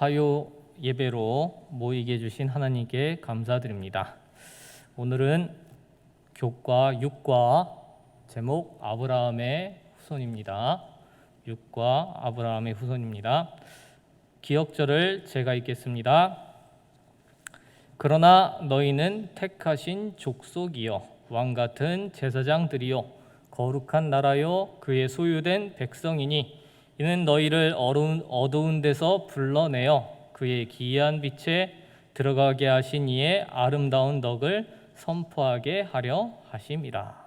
화요 예배로 모이게 해주신 하나님께 감사드립니다. 오늘은 교과 6과 제목 아브라함의 후손입니다. 6과 아브라함의 후손입니다. 기억절을 제가 읽겠습니다. 그러나 너희는 택하신 족속이요 왕 같은 제사장들이요 거룩한 나라요 그의 소유된 백성이니 이는 너희를 어두운, 어두운 데서 불러내어 그의 기이한 빛에 들어가게 하신 이의 아름다운 덕을 선포하게 하려 하심이라.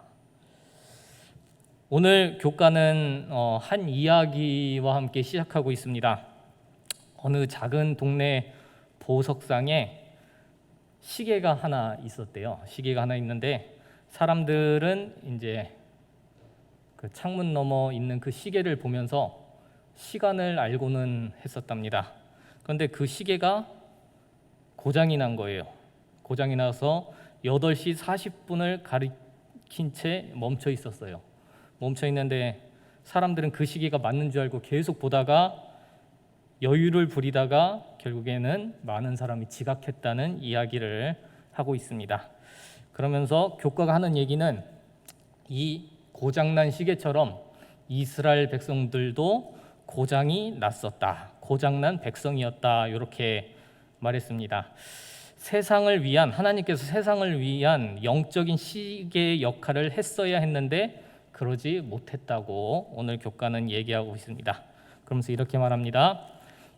오늘 교과는 어, 한 이야기와 함께 시작하고 있습니다. 어느 작은 동네 보석상에 시계가 하나 있었대요. 시계가 하나 있는데 사람들은 이제 그 창문 너머 있는 그 시계를 보면서 시간을 알고는 했었답니다. 그런데 그 시계가 고장이 난 거예요. 고장이 나서 8시 40분을 가리킨 채 멈춰 있었어요. 멈춰 있는데 사람들은 그 시계가 맞는 줄 알고 계속 보다가 여유를 부리다가 결국에는 많은 사람이 지각했다는 이야기를 하고 있습니다. 그러면서 교과가 하는 얘기는 이 고장난 시계처럼 이스라엘 백성들도 고장이 났었다. 고장난 백성이었다. 이렇게 말했습니다. 세상을 위한 하나님께서 세상을 위한 영적인 시계의 역할을 했어야 했는데 그러지 못했다고 오늘 교과는 얘기하고 있습니다. 그러면서 이렇게 말합니다.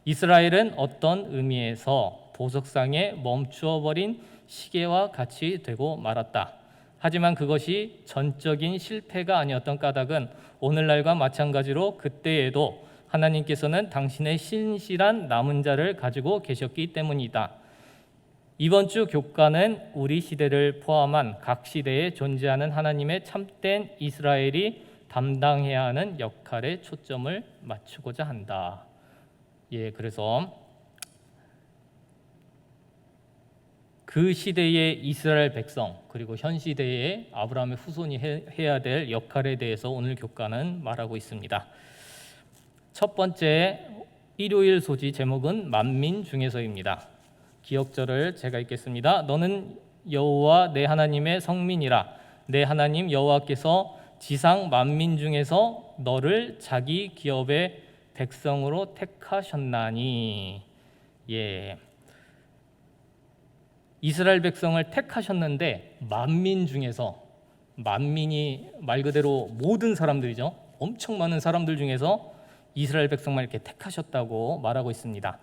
이스라엘은 어떤 의미에서 보석상에 멈추어 버린 시계와 같이 되고 말았다. 하지만 그것이 전적인 실패가 아니었던 까닭은 오늘날과 마찬가지로 그때에도 하나님께서는 당신의 신실한 남은 자를 가지고 계셨기 때문이다. 이번 주 교과는 우리 시대를 포함한 각 시대에 존재하는 하나님의 참된 이스라엘이 담당해야 하는 역할에 초점을 맞추고자 한다. 예, 그래서 그 시대의 이스라엘 백성 그리고 현 시대의 아브라함의 후손이 해야 될 역할에 대해서 오늘 교과는 말하고 있습니다. 첫 번째 일요일 소지 제목은 만민 중에서입니다. 기억절을 제가 읽겠습니다. 너는 여호와 내 하나님의 성민이라 내 하나님 여호와께서 지상 만민 중에서 너를 자기 기업의 백성으로 택하셨나니 예. 이스라엘 백성을 택하셨는데 만민 중에서 만민이 말 그대로 모든 사람들이죠. 엄청 많은 사람들 중에서 이스라엘 백성만 이렇게 택하셨다고 말하고 있습니다.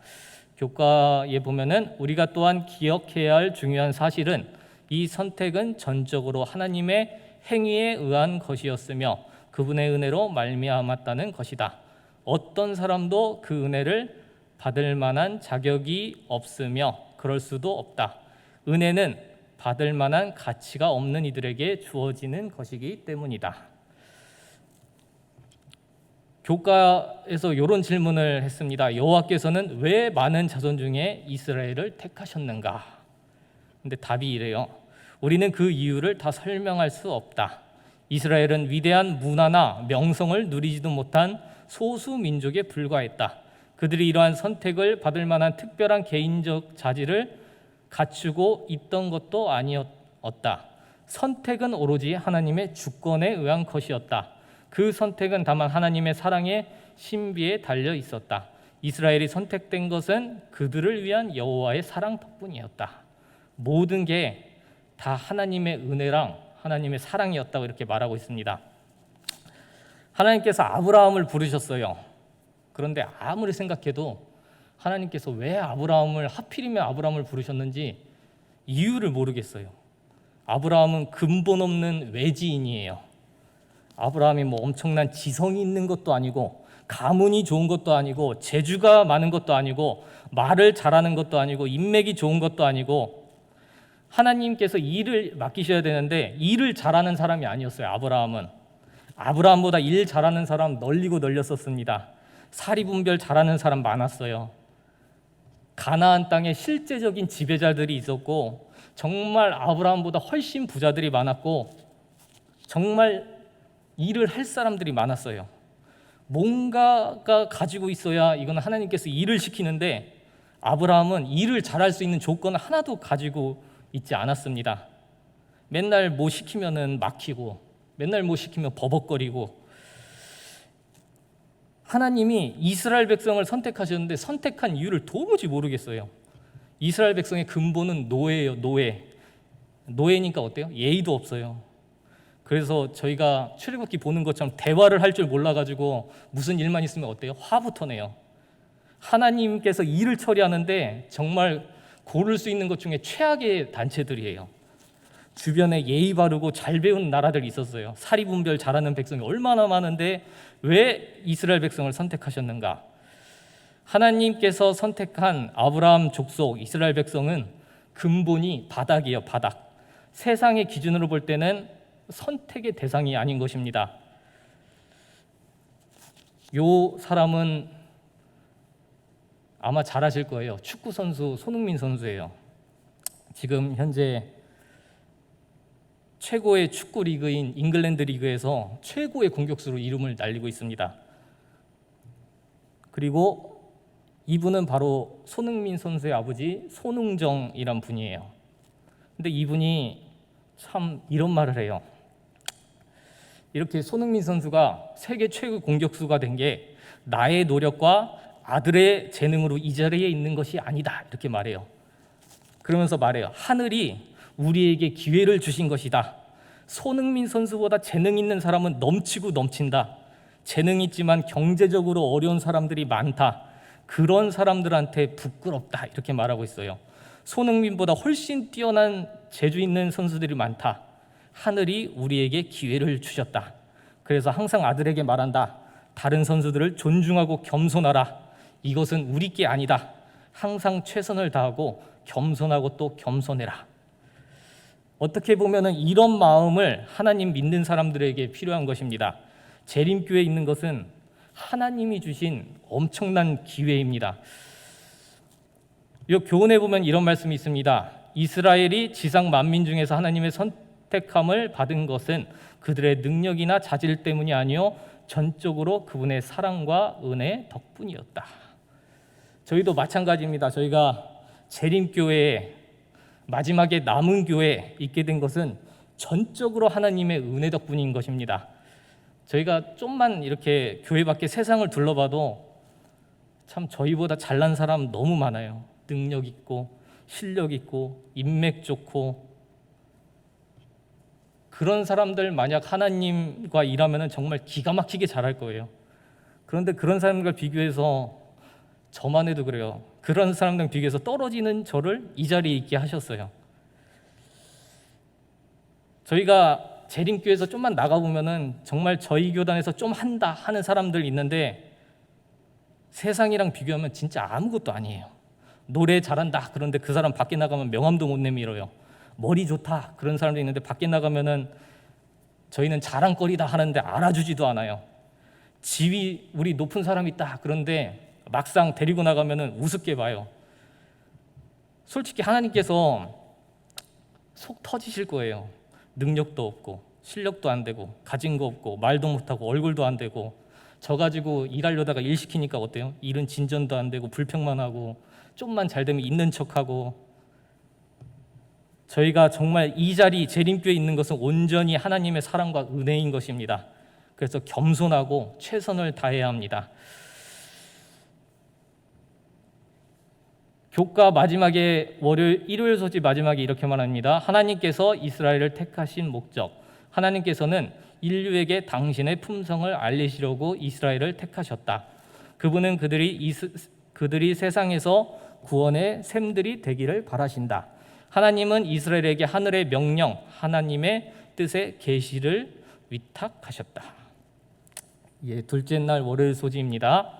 교과에 보면은 우리가 또한 기억해야 할 중요한 사실은 이 선택은 전적으로 하나님의 행위에 의한 것이었으며 그분의 은혜로 말미암았다는 것이다. 어떤 사람도 그 은혜를 받을 만한 자격이 없으며 그럴 수도 없다. 은혜는 받을 만한 가치가 없는 이들에게 주어지는 것이기 때문이다. 교과에서 이런 질문을 했습니다. 여호와께서는 왜 많은 자손 중에 이스라엘을 택하셨는가? 근데 답이 이래요. 우리는 그 이유를 다 설명할 수 없다. 이스라엘은 위대한 문화나 명성을 누리지도 못한 소수 민족에 불과했다. 그들이 이러한 선택을 받을 만한 특별한 개인적 자질을 갖추고 있던 것도 아니었다. 선택은 오로지 하나님의 주권에 의한 것이었다. 그 선택은 다만 하나님의 사랑의 신비에 달려 있었다. 이스라엘이 선택된 것은 그들을 위한 여호와의 사랑 덕분이었다. 모든 게 다 하나님의 은혜랑 하나님의 사랑이었다고 이렇게 말하고 있습니다. 하나님께서 아브라함을 부르셨어요. 그런데 아무리 생각해도 하나님께서 왜 아브라함을 하필이면 아브라함을 부르셨는지 이유를 모르겠어요. 아브라함은 근본 없는 외지인이에요. 아브라함이 뭐 엄청난 지성이 있는 것도 아니고 가문이 좋은 것도 아니고 재주가 많은 것도 아니고 말을 잘하는 것도 아니고 인맥이 좋은 것도 아니고 하나님께서 일을 맡기셔야 되는데 일을 잘하는 사람이 아니었어요. 아브라함은 아브라함보다 일 잘하는 사람 널리고 널렸었습니다. 사리분별 잘하는 사람 많았어요. 가나안 땅에 실제적인 지배자들이 있었고 정말 아브라함보다 훨씬 부자들이 많았고 정말 일을 할 사람들이 많았어요. 뭔가가 가지고 있어야 이건 하나님께서 일을 시키는데 아브라함은 일을 잘할 수 있는 조건 하나도 가지고 있지 않았습니다. 맨날 뭐 시키면은 막히고 맨날 뭐 시키면 버벅거리고 하나님이 이스라엘 백성을 선택하셨는데 선택한 이유를 도무지 모르겠어요. 이스라엘 백성의 근본은 노예예요, 노예. 노예니까 어때요? 예의도 없어요. 그래서 저희가 출애굽기 보는 것처럼 대화를 할 줄 몰라가지고 무슨 일만 있으면 어때요? 화부터 내요. 하나님께서 일을 처리하는데 정말 고를 수 있는 것 중에 최악의 단체들이에요. 주변에 예의 바르고 잘 배운 나라들이 있었어요. 사리 분별 잘하는 백성이 얼마나 많은데 왜 이스라엘 백성을 선택하셨는가? 하나님께서 선택한 아브라함 족속 이스라엘 백성은 근본이 바닥이에요, 바닥. 세상의 기준으로 볼 때는 선택의 대상이 아닌 것입니다. 요 사람은 아마 잘 아실 거예요. 축구 선수 손흥민 선수예요. 지금 현재 최고의 축구 리그인 잉글랜드 리그에서 최고의 공격수로 이름을 날리고 있습니다. 그리고 이분은 바로 손흥민 선수의 아버지 손흥정이란 분이에요. 근데 이분이 참 이런 말을 해요. 이렇게 손흥민 선수가 세계 최고 공격수가 된 게 나의 노력과 아들의 재능으로 이 자리에 있는 것이 아니다. 이렇게 말해요. 그러면서 말해요. 하늘이 우리에게 기회를 주신 것이다. 손흥민 선수보다 재능 있는 사람은 넘치고 넘친다. 재능 있지만 경제적으로 어려운 사람들이 많다. 그런 사람들한테 부끄럽다. 이렇게 말하고 있어요. 손흥민보다 훨씬 뛰어난 재주 있는 선수들이 많다. 하늘이 우리에게 기회를 주셨다. 그래서 항상 아들에게 말한다. 다른 선수들을 존중하고 겸손하라. 이것은 우리 게 아니다. 항상 최선을 다하고 겸손하고 또 겸손해라. 어떻게 보면은 이런 마음을 하나님 믿는 사람들에게 필요한 것입니다. 재림교에 있는 것은 하나님이 주신 엄청난 기회입니다. 이 교훈에 보면 이런 말씀이 있습니다. 이스라엘이 지상 만민 중에서 하나님의 선 택함을 받은 것은 그들의 능력이나 자질 때문이 아니요 전적으로 그분의 사랑과 은혜 덕분이었다. 저희도 마찬가지입니다. 저희가 재림교회에 마지막에 남은 교회에 있게 된 것은 전적으로 하나님의 은혜 덕분인 것입니다. 저희가 좀만 이렇게 교회 밖에 세상을 둘러봐도 참 저희보다 잘난 사람 너무 많아요. 능력 있고 실력 있고 인맥 좋고 그런 사람들 만약 하나님과 일하면 정말 기가 막히게 잘할 거예요. 그런데 그런 사람들과 비교해서 저만 해도 그래요. 그런 사람들 비교해서 떨어지는 저를 이 자리에 있게 하셨어요. 저희가 재림교에서 좀만 나가 보면은 정말 저희 교단에서 좀 한다 하는 사람들 있는데 세상이랑 비교하면 진짜 아무것도 아니에요. 노래 잘한다 그런데 그 사람 밖에 나가면 명함도 못 내밀어요. 머리 좋다 그런 사람도 있는데 밖에 나가면은 저희는 자랑거리다 하는데 알아주지도 않아요. 지위 우리 높은 사람 있다 그런데 막상 데리고 나가면은 우습게 봐요. 솔직히 하나님께서 속 터지실 거예요. 능력도 없고 실력도 안 되고 가진 거 없고 말도 못하고 얼굴도 안 되고 저 가지고 일하려다가 일 시키니까 어때요? 일은 진전도 안 되고 불평만 하고 좀만 잘 되면 있는 척하고 저희가 정말 이 자리 재림교에 있는 것은 온전히 하나님의 사랑과 은혜인 것입니다. 그래서 겸손하고 최선을 다해야 합니다. 교과 마지막에 월요일 일요일 소지 마지막에 이렇게 말합니다. 하나님께서 이스라엘을 택하신 목적. 하나님께서는 인류에게 당신의 품성을 알리시려고 이스라엘을 택하셨다. 그분은 그들이 이스, 그들이 세상에서 구원의 샘들이 되기를 바라신다. 하나님은 이스라엘에게 하늘의 명령, 하나님의 뜻의 계시를 위탁하셨다. 예, 둘째 날 월요일 소지입니다.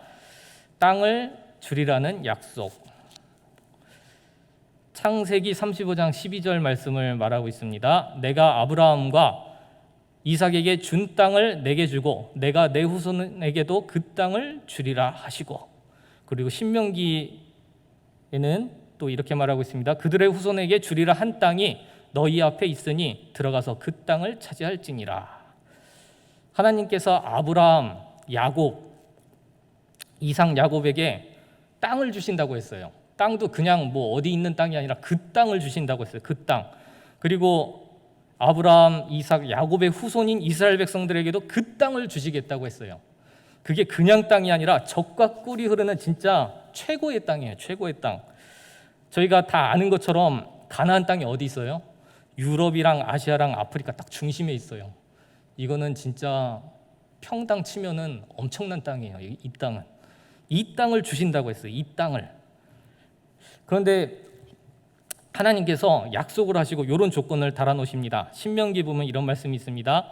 땅을 주리라는 약속. 창세기 35장 12절 말씀을 말하고 있습니다. 내가 아브라함과 이삭에게 준 땅을 내게 주고 내가 내 후손에게도 그 땅을 주리라 하시고 그리고 신명기에는 또 이렇게 말하고 있습니다. 그들의 후손에게 주리라 한 땅이 너희 앞에 있으니 들어가서 그 땅을 차지할지니라. 하나님께서 아브라함, 야곱, 이삭, 야곱에게 땅을 주신다고 했어요. 땅도 그냥 뭐 어디 있는 땅이 아니라 그 땅을 주신다고 했어요. 그 땅. 그리고 아브라함, 이삭, 야곱의 후손인 이스라엘 백성들에게도 그 땅을 주시겠다고 했어요. 그게 그냥 땅이 아니라 적과 꿀이 흐르는 진짜 최고의 땅이에요. 최고의 땅. 저희가 다 아는 것처럼 가나안 땅이 어디 있어요? 유럽이랑 아시아랑 아프리카 딱 중심에 있어요. 이거는 진짜 평당 치면은 엄청난 땅이에요. 이, 이 땅은 이 땅을 주신다고 했어요. 이 땅을. 그런데 하나님께서 약속을 하시고 이런 조건을 달아 놓으십니다. 신명기 보면 이런 말씀이 있습니다.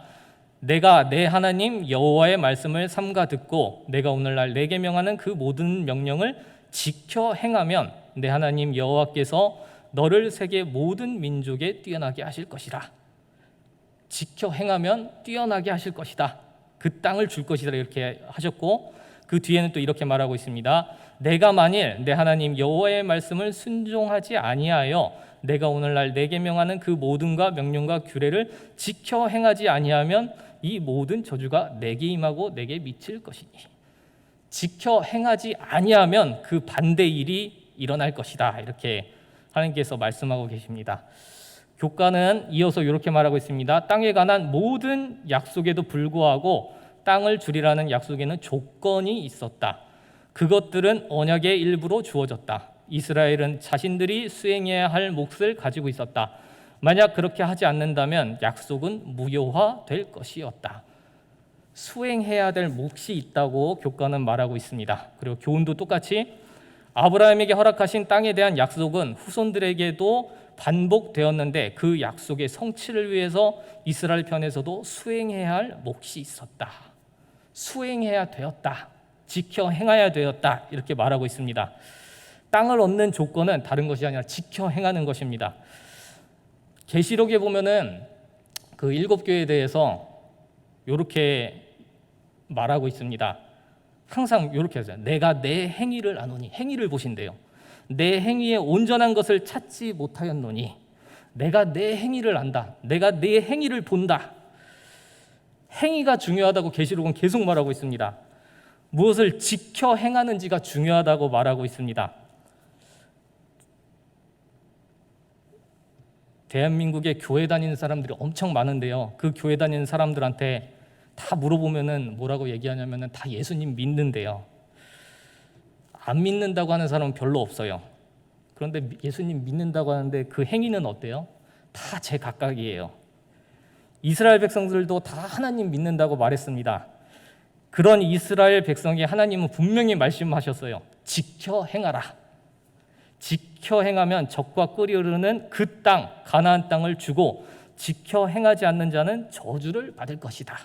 내가 내 하나님 여호와의 말씀을 삼가 듣고 내가 오늘날 내게 명하는 그 모든 명령을 지켜 행하면 내 하나님 여호와께서 너를 세계 모든 민족에 뛰어나게 하실 것이라. 지켜 행하면 뛰어나게 하실 것이다. 그 땅을 줄 것이다 이렇게 하셨고 그 뒤에는 또 이렇게 말하고 있습니다. 내가 만일 내 하나님 여호와의 말씀을 순종하지 아니하여 내가 오늘날 내게 명하는 그 모든과 명령과 규례를 지켜 행하지 아니하면 이 모든 저주가 내게 임하고 내게 미칠 것이니 지켜 행하지 아니하면 그 반대 일이 일어날 것이다 이렇게 하나님께서 말씀하고 계십니다. 교과는 이어서 이렇게 말하고 있습니다. 땅에 관한 모든 약속에도 불구하고 땅을 주리라는 약속에는 조건이 있었다. 그것들은 언약의 일부로 주어졌다. 이스라엘은 자신들이 수행해야 할 몫을 가지고 있었다. 만약 그렇게 하지 않는다면 약속은 무효화될 것이었다. 수행해야 될 몫이 있다고 교과는 말하고 있습니다. 그리고 교훈도 똑같이 아브라함에게 허락하신 땅에 대한 약속은 후손들에게도 반복되었는데 그 약속의 성취를 위해서 이스라엘 편에서도 수행해야 할 몫이 있었다. 수행해야 되었다. 지켜 행해야 되었다. 이렇게 말하고 있습니다. 땅을 얻는 조건은 다른 것이 아니라 지켜 행하는 것입니다. 계시록에 보면은 그 일곱 교회에 대해서 이렇게 말하고 있습니다. 항상 이렇게 하죠. 내가 내 행위를 아노니 행위를 보신대요. 내 행위에 온전한 것을 찾지 못하였노니 내가 내 행위를 안다. 내가 내 행위를 본다. 행위가 중요하다고 계시록은 계속 말하고 있습니다. 무엇을 지켜 행하는지가 중요하다고 말하고 있습니다. 대한민국에 교회 다니는 사람들이 엄청 많은데요. 그 교회 다니는 사람들한테 다 물어보면은 뭐라고 얘기하냐면은 다 예수님 믿는데요. 안 믿는다고 하는 사람은 별로 없어요. 그런데 예수님 믿는다고 하는데 그 행위는 어때요? 다 제 각각이에요. 이스라엘 백성들도 다 하나님 믿는다고 말했습니다. 그런 이스라엘 백성이 하나님은 분명히 말씀하셨어요. 지켜 행하라. 지켜 행하면 적과 끓이 흐르는 그 땅, 가나안 땅을 주고 지켜 행하지 않는 자는 저주를 받을 것이다.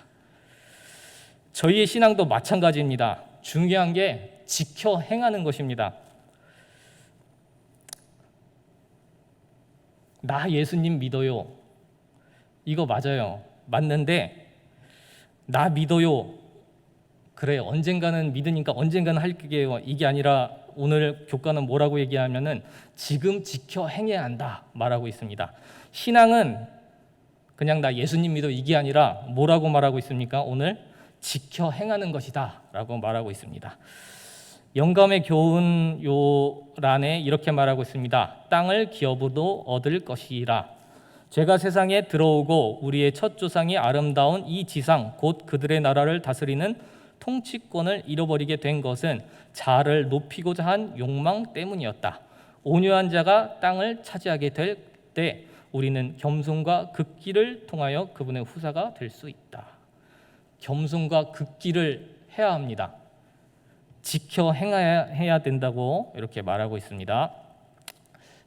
저희의 신앙도 마찬가지입니다. 중요한 게 지켜 행하는 것입니다. 나 예수님 믿어요. 이거 맞아요. 맞는데 나 믿어요. 그래 언젠가는 믿으니까 언젠가는 할게요. 이게 아니라 오늘 교과는 뭐라고 얘기하면은 지금 지켜 행해야 한다 말하고 있습니다. 신앙은 그냥 나 예수님 믿어 이게 아니라 뭐라고 말하고 있습니까? 오늘 지켜 행하는 것이다라고 말하고 있습니다. 영감의 교훈 요란에 이렇게 말하고 있습니다. 땅을 기업으로 얻을 것이라. 죄가 세상에 들어오고 우리의 첫 조상이 아름다운 이 지상 곧 그들의 나라를 다스리는 통치권을 잃어버리게 된 것은 자를 높이고자 한 욕망 때문이었다. 온유한 자가 땅을 차지하게 될 때 우리는 겸손과 극기를 통하여 그분의 후사가 될 수 있다. 겸손과 극기를 해야 합니다. 지켜 행해야 된다고 이렇게 말하고 있습니다.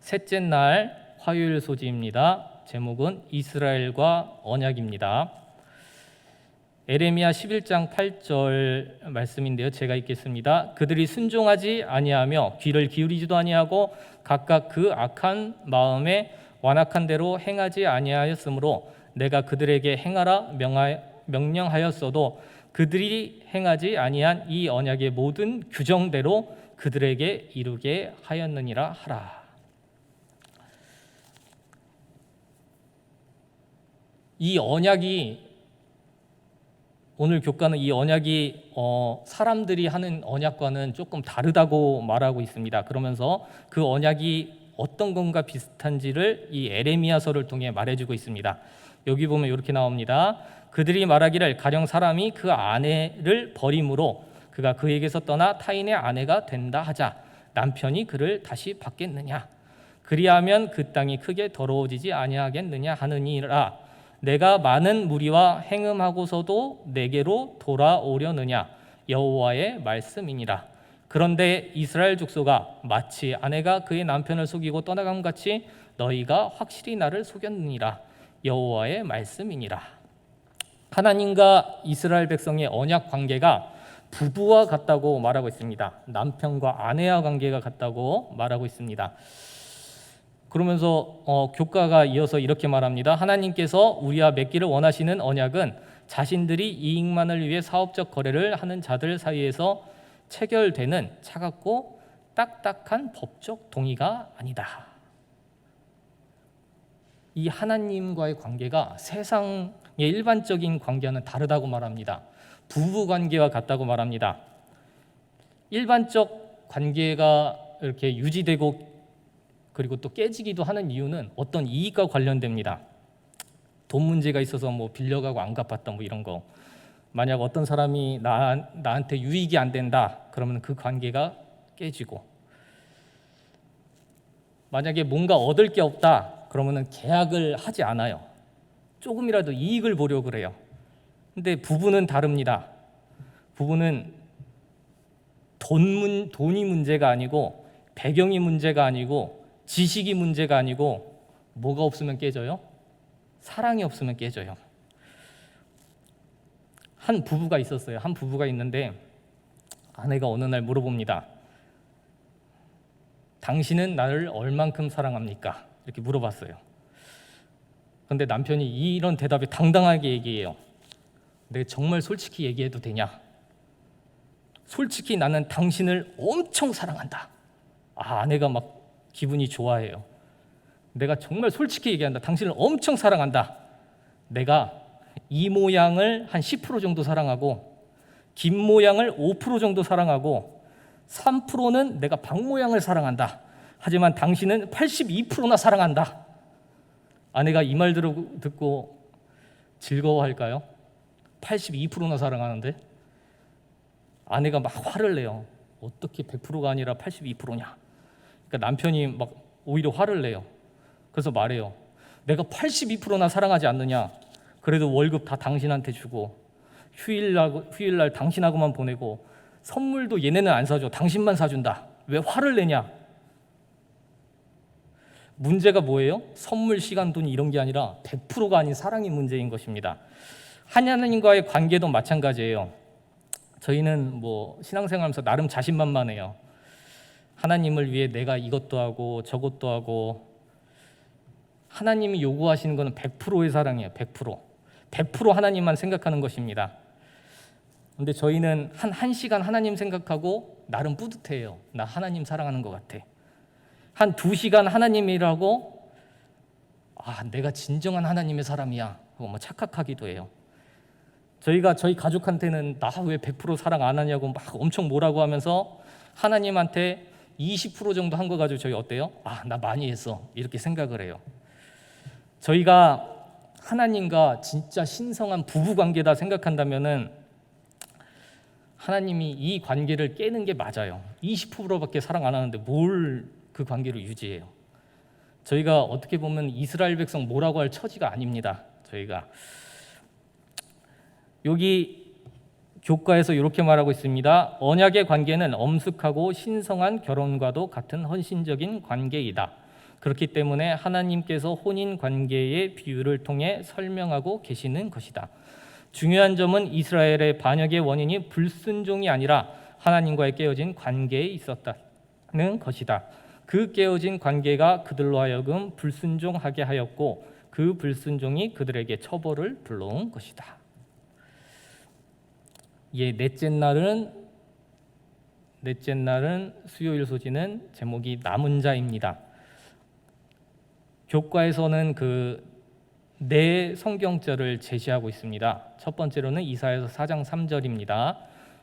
셋째 날 화요일 소지입니다. 제목은 이스라엘과 언약입니다. 에레미야 11장 8절 말씀인데요. 제가 읽겠습니다. 그들이 순종하지 아니하며 귀를 기울이지도 아니하고 각각 그 악한 마음에 완악한 대로 행하지 아니하였으므로 내가 그들에게 행하라 명 령하였어도 그들이 행하지 아니한 이 언약의 모든 규정대로 그들에게 이루게 하였느니라 하라. 이 언약이 오늘 교과는 이 언약이 어, 사람들이 하는 언약과는 조금 다르다고 말하고 있습니다. 그러면서 그 언약이 어떤 것과 비슷한지를 이 에레미야서를 통해 말해주고 있습니다. 여기 보면 이렇게 나옵니다. 그들이 말하기를 가령 사람이 그 아내를 버림으로 그가 그에게서 떠나 타인의 아내가 된다 하자 남편이 그를 다시 받겠느냐? 그리하면 그 땅이 크게 더러워지지 아니하겠느냐 하느니라. 내가 많은 무리와 행음하고서도 내게로 돌아오려느냐? 여호와의 말씀이니라. 그런데 이스라엘 족속아 마치 아내가 그의 남편을 속이고 떠나감 같이 너희가 확실히 나를 속였느니라. 여호와의 말씀이니라 하나님과 이스라엘 백성의 언약 관계가 부부와 같다고 말하고 있습니다. 남편과 아내와 관계가 같다고 말하고 있습니다. 그러면서 어, 교과가 이어서 이렇게 말합니다. 하나님께서 우리와 맺기를 원하시는 언약은 자신들이 이익만을 위해 사업적 거래를 하는 자들 사이에서 체결되는 차갑고 딱딱한 법적 동의가 아니다. 이 하나님과의 관계가 세상의 일반적인 관계와는 다르다고 말합니다. 부부 관계와 같다고 말합니다. 일반적 관계가 이렇게 유지되고 그리고 또 깨지기도 하는 이유는 어떤 이익과 관련됩니다. 돈 문제가 있어서 뭐 빌려가고 안 갚았다 뭐 이런 거. 만약 어떤 사람이 나, 나한테 유익이 안 된다 그러면 그 관계가 깨지고 만약에 뭔가 얻을 게 없다 그러면은 계약을 하지 않아요. 조금이라도 이익을 보려고 그래요. 근데 부부는 다릅니다. 부부는 돈 문, 돈이 문제가 아니고 배경이 문제가 아니고 지식이 문제가 아니고 뭐가 없으면 깨져요? 사랑이 없으면 깨져요. 한 부부가 있었어요. 한 부부가 있는데 아내가 어느 날 물어봅니다. 당신은 나를 얼만큼 사랑합니까? 이렇게 물어봤어요. 근데 남편이 이런 대답에 당당하게 얘기해요. 내가 정말 솔직히 얘기해도 되냐? 솔직히 나는 당신을 엄청 사랑한다. 아, 아내가 막 기분이 좋아해요. 내가 정말 솔직히 얘기한다. 당신을 엄청 사랑한다. 내가 이 모양을 한 10% 정도 사랑하고 김 모양을 5% 정도 사랑하고 3%는 내가 방 모양을 사랑한다. 하지만 당신은 82%나 사랑한다. 아내가 이 말 듣고 즐거워할까요? 82%나 사랑하는데 아내가 막 화를 내요. 어떻게 100%가 아니라 82%냐? 그러니까 남편이 막 오히려 화를 내요. 그래서 말해요. 내가 82%나 사랑하지 않느냐? 그래도 월급 다 당신한테 주고 휴일날 휴일날 당신하고만 보내고 선물도 얘네는 안 사줘. 당신만 사준다. 왜 화를 내냐? 문제가 뭐예요? 선물, 시간, 돈 이런 게 아니라 100%가 아닌 사랑이 문제인 것입니다. 하나님과의 관계도 마찬가지예요. 저희는 뭐 신앙생활하면서 나름 자신만만해요. 하나님을 위해 내가 이것도 하고 저것도 하고 하나님이 요구하시는 것은 100%의 사랑이에요. 100%. 100% 하나님만 생각하는 것입니다. 근데 저희는 한 1시간 하나님 생각하고 나름 뿌듯해요. 나 하나님 사랑하는 것 같아. 한 2시간 하나님이라고 아, 내가 진정한 하나님의 사람이야. 뭐 착각하기도 해요. 저희가 저희 가족한테는 나 왜 100% 사랑 안 하냐고 막 엄청 뭐라고 하면서 하나님한테 20% 정도 한 거 가지고 저희 어때요? 아, 나 많이 했어. 이렇게 생각을 해요. 저희가 하나님과 진짜 신성한 부부 관계다 생각한다면은 하나님이 이 관계를 깨는 게 맞아요. 20%밖에 사랑 안 하는데 뭘 그 관계를 유지해요? 저희가 어떻게 보면 이스라엘 백성 뭐라고 할 처지가 아닙니다. 저희가 여기 교과에서 이렇게 말하고 있습니다. 언약의 관계는 엄숙하고 신성한 결혼과도 같은 헌신적인 관계이다. 그렇기 때문에 하나님께서 혼인 관계의 비유를 통해 설명하고 계시는 것이다. 중요한 점은 이스라엘의 반역의 원인이 불순종이 아니라 하나님과의 깨어진 관계에 있었다는 것이다. 그 깨어진 관계가 그들로 하여금 불순종하게 하였고 그 불순종이 그들에게 처벌을 불러온 것이다. 예, 넷째 날은 넷째 날은 수요일 소지는 제목이 남은 자입니다. 교과에서는 그 네 성경절을 제시하고 있습니다. 첫 번째로는 이사야서 4장 3절입니다.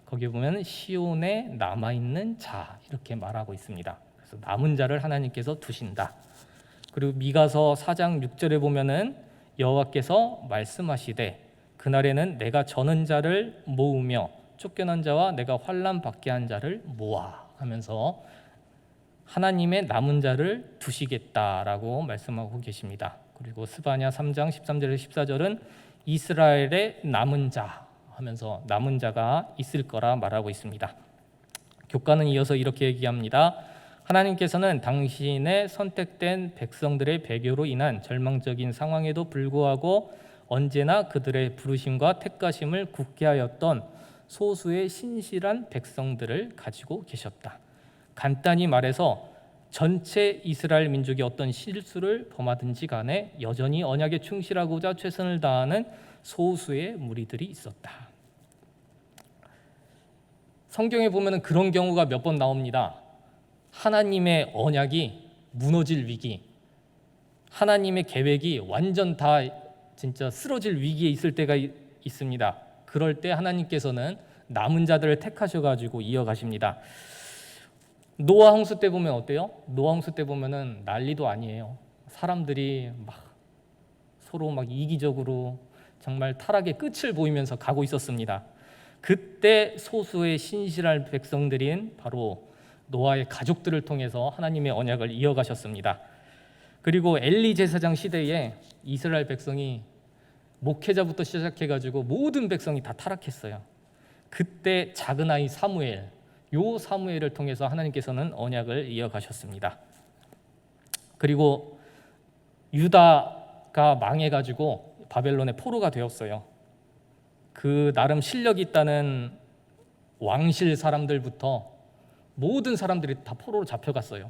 거기 보면 시온에 남아 있는 자 이렇게 말하고 있습니다. 그래서 남은 자를 하나님께서 두신다. 그리고 미가서 4장 6절에 보면은 여호와께서 말씀하시되 그날에는 내가 저는 자를 모으며 쫓겨난 자와 내가 환난 받게 한 자를 모아 하면서 하나님의 남은 자를 두시겠다라고 말씀하고 계십니다. 그리고 스바냐 3장 13절에서 14절은 이스라엘의 남은 자 하면서 남은 자가 있을 거라 말하고 있습니다. 교과는 이어서 이렇게 얘기합니다. 하나님께서는 당신의 선택된 백성들의 배교로 인한 절망적인 상황에도 불구하고 언제나 그들의 부르심과 택가심을 굳게 하였던 소수의 신실한 백성들을 가지고 계셨다. 간단히 말해서 전체 이스라엘 민족이 어떤 실수를 범하든지 간에 여전히 언약에 충실하고자 최선을 다하는 소수의 무리들이 있었다. 성경에 보면은 그런 경우가 몇 번 나옵니다. 하나님의 언약이 무너질 위기, 하나님의 계획이 완전 다 진짜 쓰러질 위기에 있을 때가 이- 있습니다. 그럴 때 하나님께서는 남은 자들을 택하셔 가지고 이어가십니다. 노아 홍수 때 보면 어때요? 노아 홍수 때 보면은 난리도 아니에요. 사람들이 막 서로 막 이기적으로 정말 타락의 끝을 보이면서 가고 있었습니다. 그때 소수의 신실한 백성들인 바로 노아의 가족들을 통해서 하나님의 언약을 이어가셨습니다. 그리고 엘리 제사장 시대에 이스라엘 백성이 목회자부터 시작해 가지고 모든 백성이 다 타락했어요. 그때 작은 아이 사무엘 요 사무엘을 통해서 하나님께서는 언약을 이어가셨습니다. 그리고 유다가 망해 가지고 바벨론의 포로가 되었어요. 그 나름 실력 있다는 왕실 사람들부터 모든 사람들이 다 포로로 잡혀갔어요.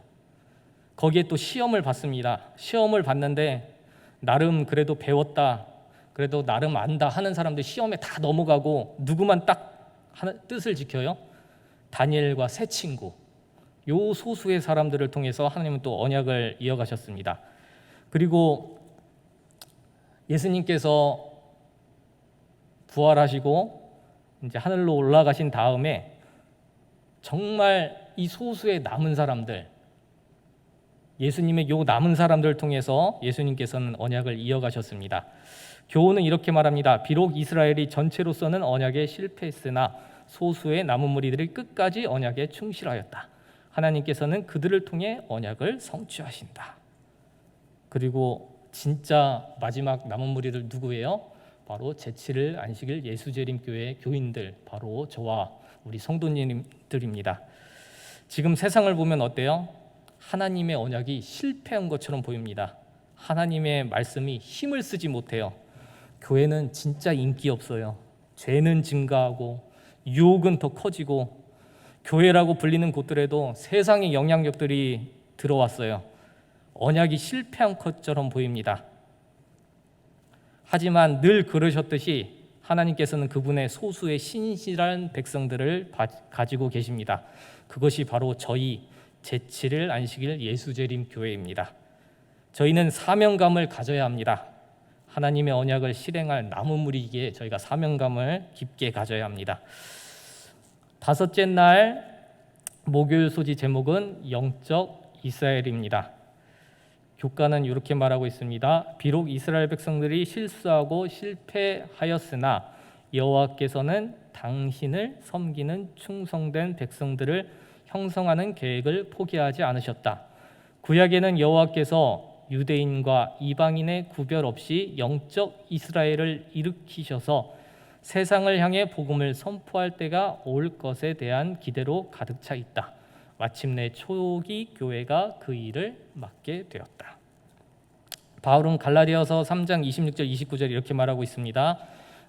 거기에 또 시험을 받습니다. 시험을 받는데 나름 그래도 배웠다, 그래도 나름 안다 하는 사람들 시험에 다 넘어가고 누구만 딱 뜻을 지켜요? 다니엘과 세 친구. 요 소수의 사람들을 통해서 하나님은 또 언약을 이어가셨습니다. 그리고 예수님께서 부활하시고 이제 하늘로 올라가신 다음에 정말 이 소수의 남은 사람들 예수님의 요 남은 사람들을 통해서 예수님께서는 언약을 이어가셨습니다. 교훈은 이렇게 말합니다. 비록 이스라엘이 전체로서는 언약에 실패했으나 소수의 남은 무리들이 끝까지 언약에 충실하였다. 하나님께서는 그들을 통해 언약을 성취하신다. 그리고 진짜 마지막 남은 무리들 누구예요? 바로 제7일 안식일 예수재림 교회 교인들 바로 저와 우리 성도님 들입니다. 지금 세상을 보면 어때요? 하나님의 언약이 실패한 것처럼 보입니다. 하나님의 말씀이 힘을 쓰지 못해요. 교회는 진짜 인기 없어요. 죄는 증가하고 유혹은 더 커지고 교회라고 불리는 곳들에도 세상의 영향력들이 들어왔어요. 언약이 실패한 것처럼 보입니다. 하지만 늘 그러셨듯이 하나님께서는 그분의 소수의 신실한 백성들을 바- 가지고 계십니다. 그것이 바로 저희 제7일 안식일 예수재림 교회입니다. 저희는 사명감을 가져야 합니다. 하나님의 언약을 실행할 무리기에 저희가 사명감을 깊게 가져야 합니다. 다섯째 날 목요일 소지 제목은 영적 이스라엘입니다. 교과는 이렇게 말하고 있습니다. 비록 이스라엘 백성들이 실수하고 실패하였으나 여호와께서는 당신을 섬기는 충성된 백성들을 형성하는 계획을 포기하지 않으셨다. 구약에는 여호와께서 유대인과 이방인의 구별 없이 영적 이스라엘을 일으키셔서 세상을 향해 복음을 선포할 때가 올 것에 대한 기대로 가득 차 있다. 마침내 초기 교회가 그 일을 맡게 되었다. 바울은 갈라디아서 3장 26절 29절 이렇게 말하고 있습니다.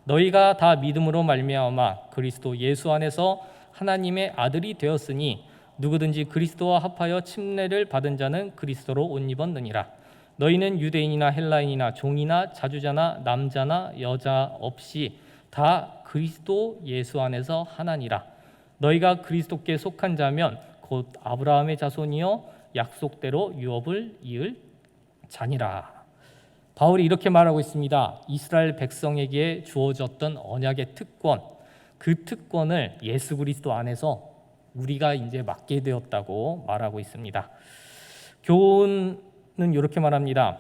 너희가 다 믿음으로 말미암아 그리스도 예수 안에서 하나님의 아들이 되었으니 누구든지 그리스도와 합하여 침례를 받은 자는 그리스도로 옷 입었느니라. 너희는 유대인이나 헬라인이나 종이나 자주자나 남자나 여자 없이 다 그리스도 예수 안에서 하나니라. 너희가 그리스도께 속한 자면 곧 아브라함의 자손이요 약속대로 유업을 이을 자니라. 바울이 이렇게 말하고 있습니다. 이스라엘 백성에게 주어졌던 언약의 특권, 그 특권을 예수 그리스도 안에서 우리가 이제 맡게 되었다고 말하고 있습니다. 교훈은 이렇게 말합니다.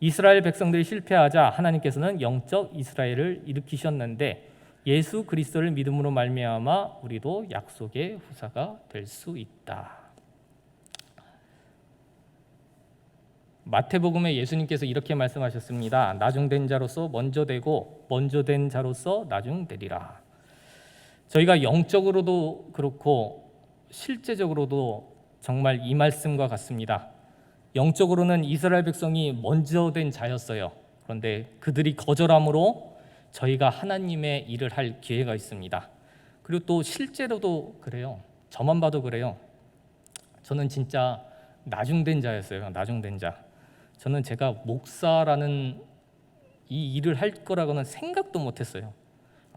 이스라엘 백성들이 실패하자 하나님께서는 영적 이스라엘을 일으키셨는데 예수 그리스도를 믿음으로 말미암아 우리도 약속의 후사가 될 수 있다. 마태복음에 예수님께서 이렇게 말씀하셨습니다. 나중된 자로서 먼저 되고 먼저 된 자로서 나중되리라. 저희가 영적으로도 그렇고 실제적으로도 정말 이 말씀과 같습니다. 영적으로는 이스라엘 백성이 먼저 된 자였어요. 그런데 그들이 거절함으로 저희가 하나님의 일을 할 기회가 있습니다. 그리고 또 실제로도 그래요. 저만 봐도 그래요. 저는 진짜 나중된 자였어요. 나중된 자. 저는 제가 목사라는 이 일을 할 거라고는 생각도 못 했어요.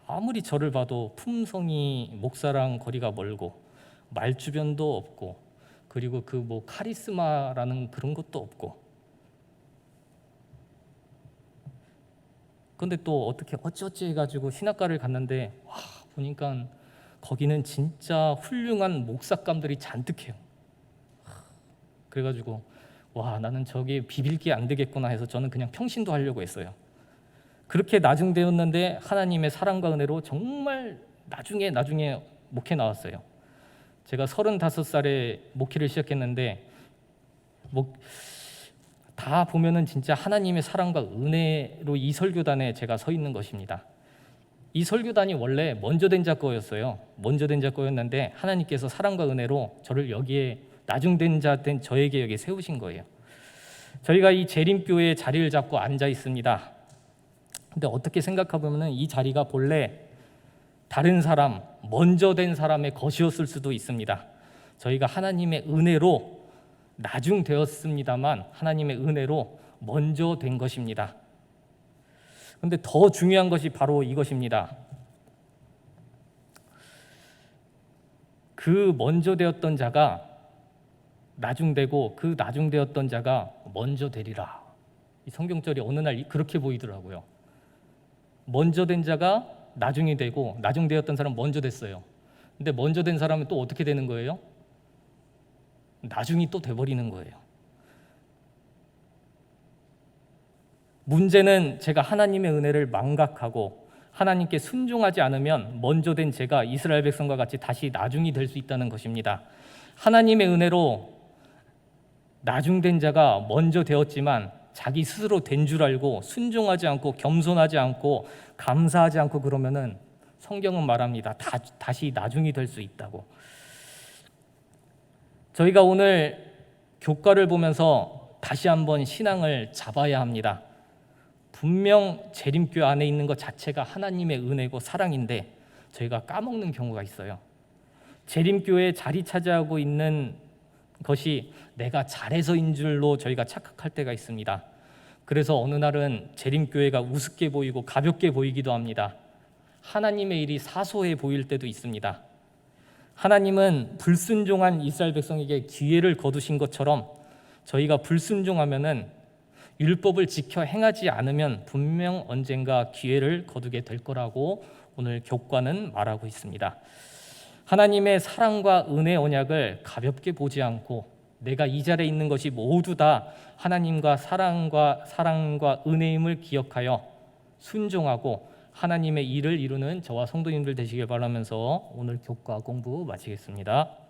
아무리 저를 봐도 품성이 목사랑 거리가 멀고 말 주변도 없고 그리고 그 뭐 카리스마라는 그런 것도 없고 근데 또 어떻게 어찌어찌 해가지고 신학과를 갔는데 와 보니까 거기는 진짜 훌륭한 목사감들이 잔뜩해요. 그래가지고 와 나는 저기 비빌 게 안 되겠구나 해서 저는 그냥 평신도 하려고 했어요. 그렇게 나중되었는데 하나님의 사랑과 은혜로 정말 나중에 나중에 목회 나왔어요. 제가 35살에 목회를 시작했는데 목, 다 보면은 진짜 하나님의 사랑과 은혜로 이 설교단에 제가 서 있는 것입니다. 이 설교단이 원래 먼저 된 자거였어요. 먼저 된 자거였는데 하나님께서 사랑과 은혜로 저를 여기에 나중된 자 된 저에게 여기 세우신 거예요. 저희가 이 재림교회에 자리를 잡고 앉아 있습니다. 근데 어떻게 생각해 보면은 이 자리가 본래 다른 사람, 먼저 된 사람의 것이었을 수도 있습니다. 저희가 하나님의 은혜로 나중 되었습니다만 하나님의 은혜로 먼저 된 것입니다. 근데 더 중요한 것이 바로 이것입니다. 그 먼저 되었던 자가 나중되고 그 나중되었던 자가 먼저 되리라. 이 성경절이 어느 날 그렇게 보이더라고요. 먼저 된 자가 나중이 되고 나중되었던 사람 먼저 됐어요. 근데 먼저 된 사람은 또 어떻게 되는 거예요? 나중이 또 돼버리는 거예요. 문제는 제가 하나님의 은혜를 망각하고 하나님께 순종하지 않으면 먼저 된 제가 이스라엘 백성과 같이 다시 나중이 될 수 있다는 것입니다. 하나님의 은혜로 나중된 자가 먼저 되었지만 자기 스스로 된 줄 알고 순종하지 않고 겸손하지 않고 감사하지 않고 그러면은 성경은 말합니다. 다, 다시 나중이 될 수 있다고. 저희가 오늘 교과를 보면서 다시 한번 신앙을 잡아야 합니다. 분명 재림교 안에 있는 것 자체가 하나님의 은혜고 사랑인데 저희가 까먹는 경우가 있어요. 재림교에 자리 차지하고 있는 것이 내가 잘해서인 줄로 저희가 착각할 때가 있습니다. 그래서 어느 날은 재림교회가 우습게 보이고 가볍게 보이기도 합니다. 하나님의 일이 사소해 보일 때도 있습니다. 하나님은 불순종한 이스라엘 백성에게 기회를 거두신 것처럼 저희가 불순종하면은 율법을 지켜 행하지 않으면 분명 언젠가 기회를 거두게 될 거라고 오늘 교과는 말하고 있습니다. 하나님의 사랑과 은혜 언약을 가볍게 보지 않고 내가 이 자리에 있는 것이 모두 다 하나님과 사랑과 사랑과 은혜임을 기억하여 순종하고 하나님의 일을 이루는 저와 성도님들 되시길 바라면서 오늘 교과 공부 마치겠습니다.